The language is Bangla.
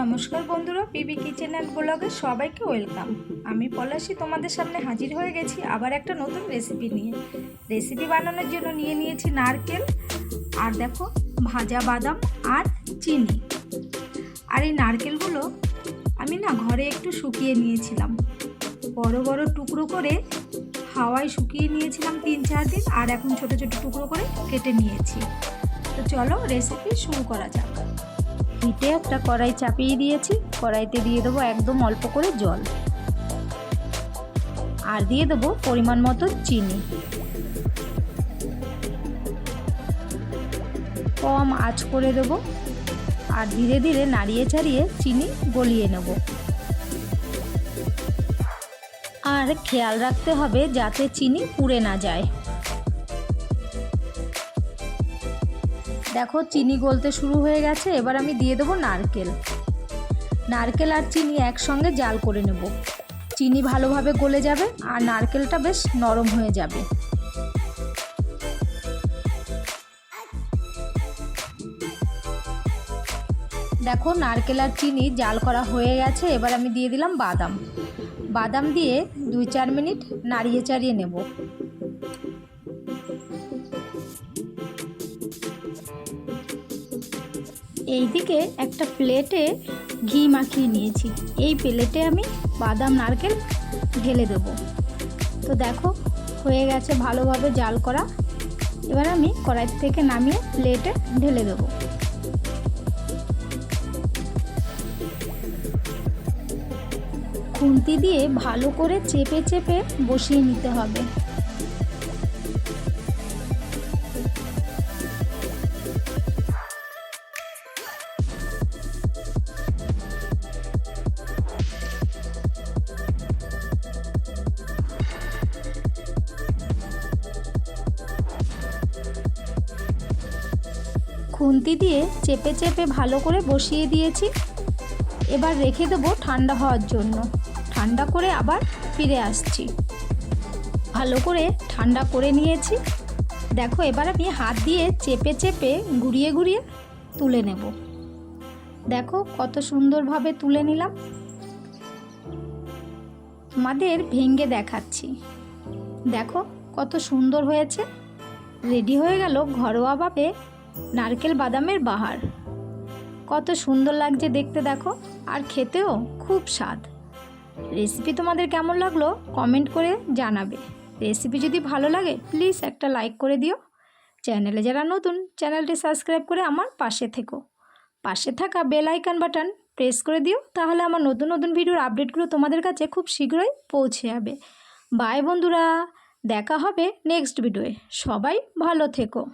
নমস্কার বন্ধুরা, পিবি কিচেন অ্যান্ড ব্লগে সবাইকে ওয়েলকাম। আমি পলাশি, তোমাদের সামনে হাজির হয়ে গেছি আবার একটা নতুন রেসিপি নিয়ে। রেসিপি বানানোর জন্য নিয়ে নিয়েছি নারকেল, আর দেখো, ভাজা বাদাম আর চিনি। আর এই নারকেলগুলো আমি না ঘরে একটু শুকিয়ে নিয়েছিলাম। বড় বড় টুকরো করে হাওয়ায় শুকিয়ে নিয়েছিলাম তিন চার দিন, আর এখন ছোট ছোট টুকরো করে কেটে নিয়েছি। তো চলো রেসিপি শুরু করা যাক। হিটে একটা কড়াই চাপিয়ে দিয়েছি। কড়াইতে দিয়ে দেবো একদম অল্প করে জল। আর দিয়ে দেবো পরিমাণ মতো চিনি। কম আঁচ করে দেবো। আর ধীরে ধীরে নাড়িয়ে ছাড়িয়ে চিনি গলিয়ে নেব। আর খেয়াল রাখতে হবে যাতে চিনি পুড়ে না যায়। দেখো, চিনি গলতে শুরু হয়ে গেছে, এবার আমি দিয়ে দেবো নারকেল। নারকেল আর চিনি একসঙ্গে জাল করে নেব। চিনি ভালোভাবে গলে যাবে আর নারকেলটা বেশ নরম হয়ে যাবে। দেখো, নারকেল আর চিনি জাল করা হয়ে গেছে, এবার আমি দিয়ে দিলাম বাদাম। বাদাম দিয়ে দুই চার মিনিট নাড়িয়ে চাড়িয়ে নেব। এইদিকে একটা প্লেটে ঘি মাখিয়ে নিয়েছি। এই প্লেটে আমি বাদাম, নারকেল ঢেলে দেব। তো দেখো, হয়ে গেছে ভালোভাবে জাল করা। এবার আমি কড়াই থেকে নামিয়ে প্লেটে ঢেলে দেবো। খুন্তি দিয়ে ভালো করে চেপে চেপে বসিয়ে নিতে হবে। খুন্তি দিয়ে চেপে চেপে ভালো করে বসিয়ে দিয়েছি। এবার রেখে দেবো ঠান্ডা হওয়ার জন্য। ঠান্ডা করে আবার ফিরে আসছি। ভালো করে ঠান্ডা করে নিয়েছি। দেখো, এবার আমি হাত দিয়ে চেপে চেপে ঘুরিয়ে ঘুরিয়ে তুলে নেব। দেখো, কত সুন্দরভাবে তুলে নিলাম। তোমাদের ভেঙ্গে দেখাচ্ছি। দেখো, কত সুন্দর হয়েছে। রেডি হয়ে গেল ঘরোয়াভাবে নারকেল বাদামের বাহার। কত সুন্দর লাগছে দেখতে দেখো, আর খেতেও খুব স্বাদ। রেসিপি তোমাদের কেমন লাগল কমেন্ট করে জানাবে। রেসিপি যদি ভালো লাগে, প্লিজ একটা লাইক করে দিও। চ্যানেলে যারা নতুন, চ্যানেলটি সাবস্ক্রাইব করে আমার পাশে থেকো। পাশে থাকা বেল আইকন বাটন প্রেস করে দিও, তাহলে আমার নতুন নতুন ভিডিওর আপডেটগুলো তোমাদের কাছে খুব শীঘ্রই পৌঁছে যাবে। বাই বন্ধুরা, দেখা হবে নেক্সট ভিডিওয়ে। সবাই ভালো থেকো।